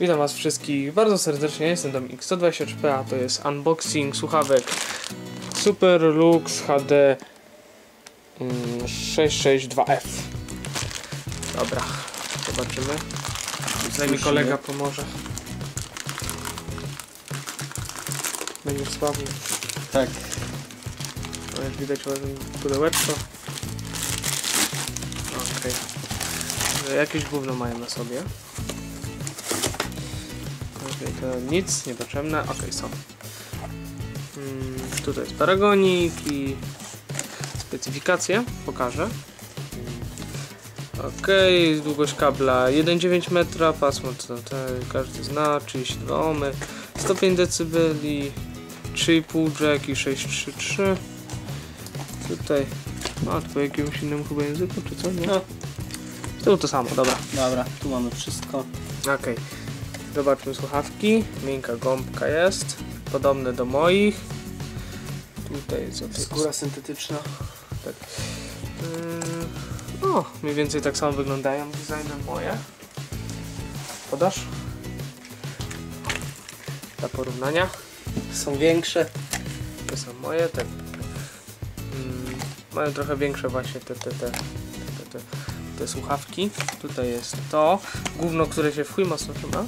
Witam Was wszystkich bardzo serdecznie, jestem Dominik 123P, a to jest unboxing słuchawek Super Lux HD mm, 662F. Dobra, zobaczymy. Tutaj mi kolega pomoże. Będzie sławny. Tak. No, jak widać ładne pudełeczko. Okej. Okay. Jakieś gówno mają na sobie. Okej, to nic, niepotrzebne. Okej, są. Mm, tutaj jest paragonik i specyfikacje. Pokażę. Okej, długość kabla 1,9 metra, pasmo to, to każdy zna, 32 ohmy, 105 dB, 3,5 jack i 633. Tutaj, a to po jakimś innym chyba języku, czy co? Nie? No. Z tyłu to samo, dobra. Dobra, tu mamy wszystko. Okej. Zobaczmy słuchawki. Miękka gąbka jest. Podobne do moich. Tutaj co to jest? Skóra syntetyczna. Tak. Yy, o, mniej więcej tak samo wyglądają designem moje. Podasz? Dla porównania. Są większe. Te są moje, te mm, mają trochę większe właśnie te, te, te, te, te, te słuchawki. Tutaj jest to. Gówno, które się w chuj mocno trzyma.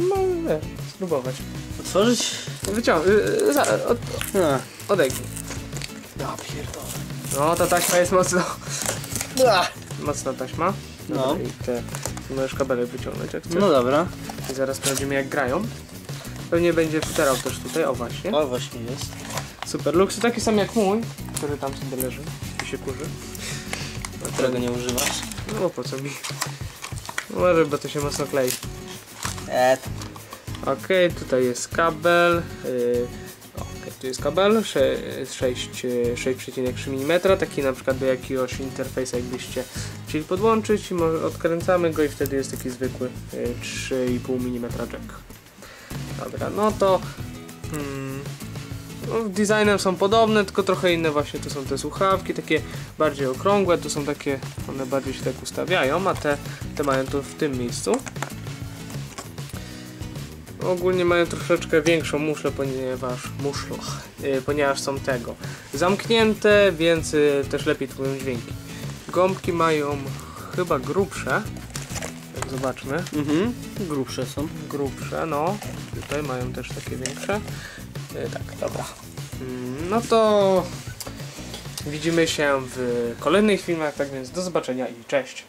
No, no, nie, spróbować. Otworzyć? Wyciągnij, yy, za, od, A. odegnij. Ja pierdolę. No, ta taśma jest mocno, A. mocna taśma. Dobra, No. I te, możesz kabelek wyciągnąć jak chcesz. No dobra. I zaraz sprawdzimy jak grają. Pewnie będzie futerał też tutaj, o właśnie. O, właśnie jest. Super Lux, taki sam jak mój, który tam sobie leży i się kurzy. No, Którego nie używasz? No bo po co mi? Może, bo to się mocno klei. Okej, tutaj jest kabel. Yy, okej, tu jest kabel sze- sześć- yy, 6,3 mm, taki na przykład do jakiegoś interfejsu jakbyście chcieli podłączyć odkręcamy go i wtedy jest taki zwykły yy, 3,5 mm jack. Dobra, no to mm, no, designem są podobne, tylko trochę inne właśnie tu są te słuchawki, takie bardziej okrągłe, tu są takie, one bardziej się tak ustawiają, a te, te mają tu w tym miejscu. Ogólnie mają troszeczkę większą muszlę, ponieważ muszlo, yy, ponieważ są tego zamknięte, więc yy, też lepiej tłumią dźwięki. Gąbki mają chyba grubsze. Jak zobaczmy. mhm. Grubsze są. Grubsze, no. Tutaj mają też takie większe. Yy, tak, dobra. Mm, No to widzimy się w kolejnych filmach, tak więc do zobaczenia i cześć.